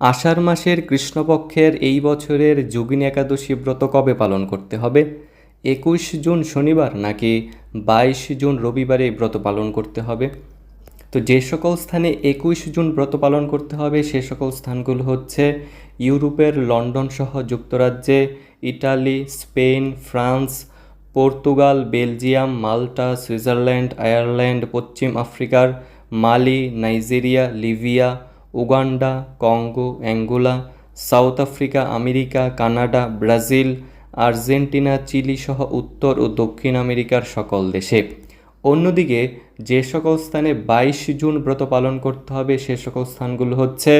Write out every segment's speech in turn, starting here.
আষাঢ় মাসের কৃষ্ণপক্ষের এই বছরের যোগিনী একাদশী ব্রত কবে পালন করতে হবে? একুশ জুন শনিবার নাকি বাইশ জুন রবিবারে ব্রত পালন করতে হবে? তো যে সকল স্থানে একুশ জুন ব্রত পালন করতে হবে, সে সকল স্থানগুলো হচ্ছে ইউরোপের লন্ডন সহ যুক্তরাজ্যে Italy, Spain, France, Portugal, Belgium, Malta, Switzerland, Ireland, পশ্চিম আফ্রিকার Mali, Nigeria, Libya Uganda, Congo, Angola, South Africa, America, Canada, Brazil, Argentina, Chile সহ উত্তর ও দক্ষিণ আমেরিকার সকল দেশে। অন্যদিকে, যে সকল স্থানে বাইশ জুন ব্রত পালন করতে হবে, সে সকল স্থানগুলো হচ্ছে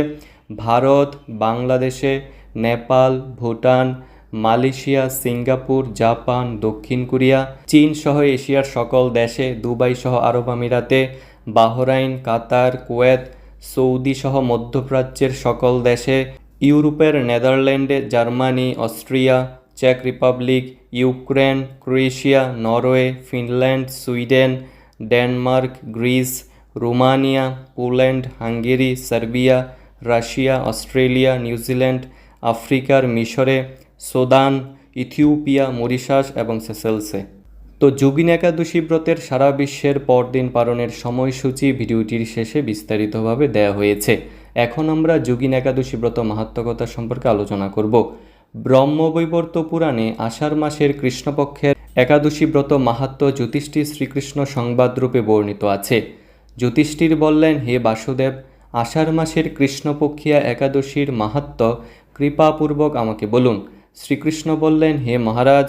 ভারত, বাংলাদেশে, Nepal, Bhutan, Malaysia, Singapore, Japan, দক্ষিণ কোরিয়া, চীন সহ এশিয়ার সকল দেশে, দুবাই সহ আরব আমিরাতে, বাহরাইন, কাতার, কুয়েত সৌদি সহ মধ্যপ্রাচ্যের সকল দেশে, ইউরোপের নেদারল্যান্ডে Germany, Austria, check Republic, Ukraine, Croatia, Norway, Finland, Sweden, Denmark, Greece, Romania, Poland, Hungary, Serbia, Russia, Australia, New Zealand, আফ্রিকার মিশরে, সোদান, ইথিওপিয়া, মরিশাস এবং সেসেলসে। তো যোগিন একাদশী ব্রতের সারা বিশ্বের পরদিন পালনের সময়সূচি ভিডিওটির শেষে বিস্তারিতভাবে দেয়া হয়েছে। এখন আমরা যোগিন একাদশী ব্রত মাহাত্মকতা সম্পর্কে আলোচনা করব। ব্রহ্মবৈবর্ত পুরাণে আষাঢ় মাসের কৃষ্ণপক্ষের একাদশী ব্রত মাহাত্ম জ্যোতিষ্ঠী শ্রীকৃষ্ণ সংবাদরূপে বর্ণিত আছে। জ্যোতিষ্ঠির বললেন, হে বাসুদেব, আষাঢ় মাসের কৃষ্ণপক্ষিয়া একাদশীর মাহাত্ম কৃপাপূর্বক আমাকে বলুন। শ্রীকৃষ্ণ বললেন, হে মহারাজ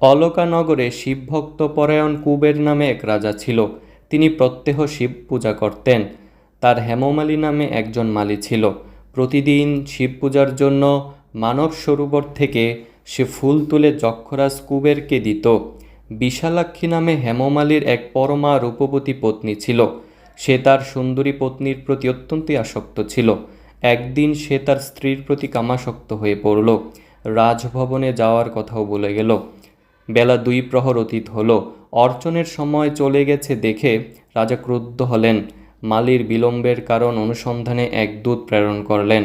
অলকানগরে শিবভক্ত পরায়ণ কুবের নামে এক রাজা ছিল। তিনি প্রত্যহ শিব পূজা করতেন। তার হেমমালী নামে একজন মালি ছিল। প্রতিদিন শিব পূজার জন্য মানব সরোবর থেকে সে ফুল তুলে যক্ষরাজ কুবেরকে দিত। বিশালাক্ষী নামে হেমমালির এক পরমা রূপবতী পত্নী ছিল। সে তার সুন্দরী পত্নীর প্রতি অত্যন্তই আসক্ত ছিল। একদিন সে তার স্ত্রীর প্রতি কামাসক্ত হয়ে পড়ল। রাজভবনে যাওয়ার কথাও বলে গেল। বেলা দুই প্রহর অতীত হল। অর্চনের সময় চলে গেছে দেখে রাজা ক্রুদ্ধ হলেন। মালির বিলম্বের কারণ অনুসন্ধানে এক দূত প্রেরণ করলেন।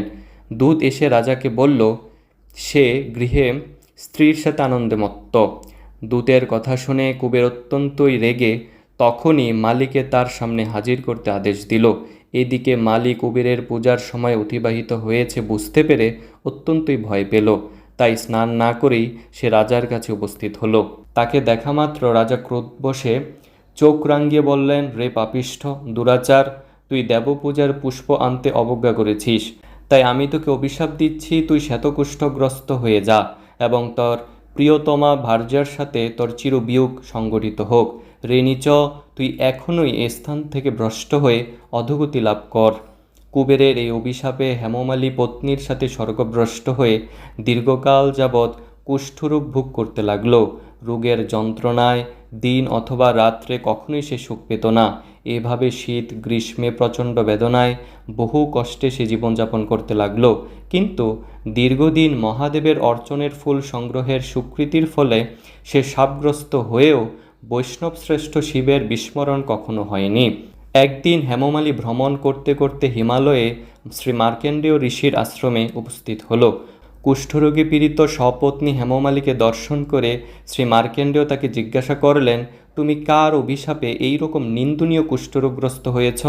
দূত এসে রাজাকে বলল, সে গৃহে স্ত্রীর সাথে আনন্দে মত্ত। দূতের কথা শুনে কুবের অত্যন্তই রেগে তখনই মালিকে তার সামনে হাজির করতে আদেশ দিল। এদিকে মালি কুবেরের পূজার সময় অতিবাহিত হয়েছে বুঝতে পেরে অত্যন্তই ভয় পেল। তাই স্নান না করেই সে রাজার কাছে উপস্থিত হলো। তাকে দেখা মাত্র রাজা ক্রোধ বসে চোখ রাঙ্গিয়ে বললেন, রে পাপিষ্ঠ, দুরাচার, তুই দেবপূজার পুষ্প আনতে অবজ্ঞা করেছিস। তাই আমি তোকে অভিশাপ দিচ্ছি, তুই শ্বেতকুষ্ঠগ্রস্ত হয়ে যা এবং তোর প্রিয়তমা ভার্যার সাথে তোর চিরবিয়োগ সংগঠিত হোক। রে নিচ তুই এখনই এ স্থান থেকে ভ্রষ্ট হয়ে অধোগতি লাভ কর। কুবেরের এই অভিশাপে হেমমালী পত্নীর সাথে স্বর্গভ্রষ্ট হয়ে দীর্ঘকাল যাবৎ কুষ্ঠরূপ ভোগ করতে লাগল। রোগের যন্ত্রণায় দিন অথবা রাত্রে কখনোই সে সুখ পেত না। এভাবে শীত, গ্রীষ্মে প্রচণ্ড বেদনায় বহু কষ্টে সে জীবনযাপন করতে লাগল। কিন্তু দীর্ঘদিন মহাদেবের অর্চনের ফুল সংগ্রহের স্বীকৃতির ফলে সে সাপগ্রস্ত হয়েও বৈষ্ণব শ্রেষ্ঠ শিবের বিস্মরণ কখনো হয়নি। একদিন হেমমালী ভ্রমণ করতে করতে হিমালয়ে শ্রী মার্কেন্ডেয় ঋষির আশ্রমে উপস্থিত হলো। কুষ্ঠরোগী পীড়িত সপত্নী হেমমালিকে দর্শন করে শ্রী মার্কেন্ডেয় তাকে জিজ্ঞাসা করলেন, তুমি কার অভিশাপে এই রকম নিন্দনীয় কুষ্ঠরোগগ্রস্ত হয়েছ?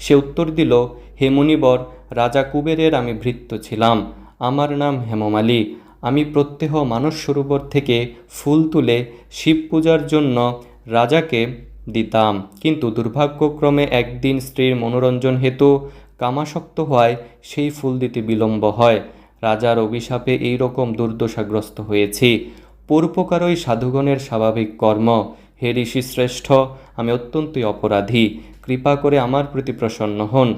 সে উত্তর দিল, হে মুনিবর, রাজা কুবেরের আমি ভৃত্য ছিলাম। আমার নাম হেমমালী। আমি প্রত্যহ মানস সরোবর থেকে ফুল তুলে শিব পূজার জন্য রাজাকে দিতাম। কিন্তু দুর্ভাগ্যক্রমে একদিন স্ত্রীর মনোরঞ্জন হেতু কামাসক্ত হওয়ায় সেই ফুল দিতে বিলম্ব হয়। রাজার অভিশাপে এই রকম দুর্দশাগ্রস্ত হয়েছি। পূর্বকারই সাধুগণের স্বাভাবিক কর্ম। হে ঋষি শ্রেষ্ঠ, আমি অত্যন্তই অপরাধী। কৃপা করে আমার প্রতি প্রসন্ন হন।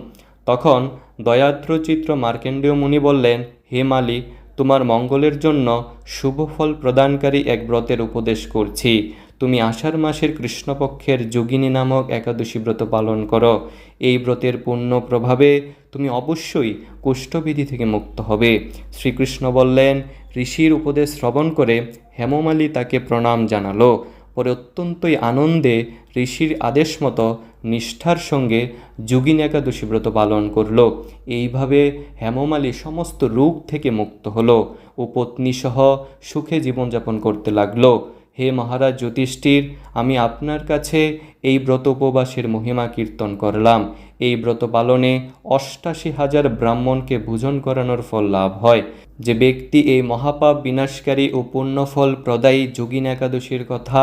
তখন দয়াদ্রচিত্র মার্কেন্ডীয় মুনি বললেন, হে মালি তোমার মঙ্গলের জন্য শুভ ফল প্রদানকারী এক ব্রতের উপদেশ করছি। তুমি আষাঢ় মাসের কৃষ্ণপক্ষের যোগিনী নামক একাদশী ব্রত পালন করো। এই ব্রতের পূর্ণ প্রভাবে তুমি অবশ্যই কুষ্ঠবিধি থেকে মুক্ত হবে। শ্রীকৃষ্ণ বললেন, ঋষির উপদেশ শ্রবণ করে হেমমালী তাকে প্রণাম জানালো। পরে অত্যন্তই আনন্দে ঋষির আদেশ মতো নিষ্ঠার সঙ্গে যোগিন একাদশী ব্রত পালন করল। এইভাবে হেমমালী সমস্ত রোগ থেকে মুক্ত হলো। ও পত্নীসহ সুখে জীবনযাপন করতে লাগল। হে মহারাজ জ্যোতিষ্ঠির আমি আপনার কাছে এই ব্রত উপবাসের মহিমা কীর্তন করলাম। এই ব্রত পালনে অষ্টাশি হাজার ব্রাহ্মণকে ভোজন করানোর ফল লাভ হয়। যে ব্যক্তি এই মহাপাপ বিনাশকারী ও পুণ্যফল প্রদায়ী যোগিন একাদশীর কথা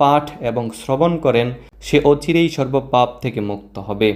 পাঠ এবং শ্রবণ করেন, সে অচিরেই সর্বপাপ থেকে মুক্ত হবে।